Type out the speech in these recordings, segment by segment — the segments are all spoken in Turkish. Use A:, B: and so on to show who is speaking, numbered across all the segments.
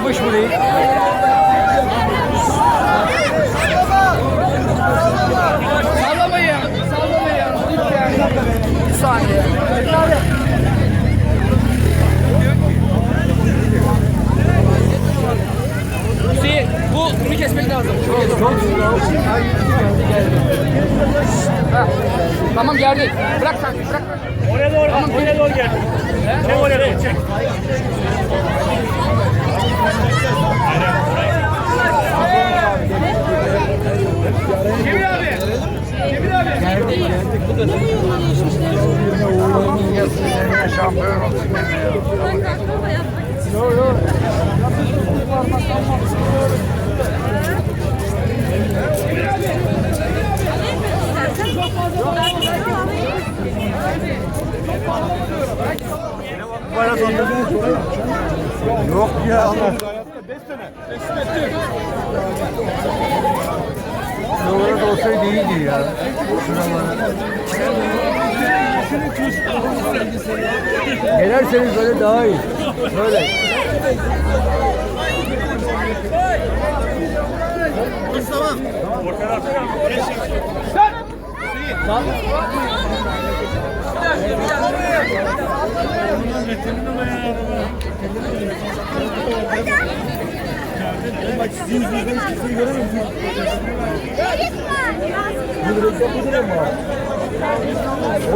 A: Yapmış burayı. Sallamayın. Sallamayın. Bir saniye. Hüseyin bu bunu kesmek lazım. Ha, Tamam geldi. Bırak sen bırak.
B: Oraya doğru, oraya doğru gel.
A: Cemil abi.
C: Yok ya Allah. Şuralara da olsaydı iyiydi ya. Şuralara. Gelerseniz böyle daha iyi. Böyle. Bu direkten bu direk mi abi?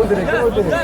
C: O direkten o direk.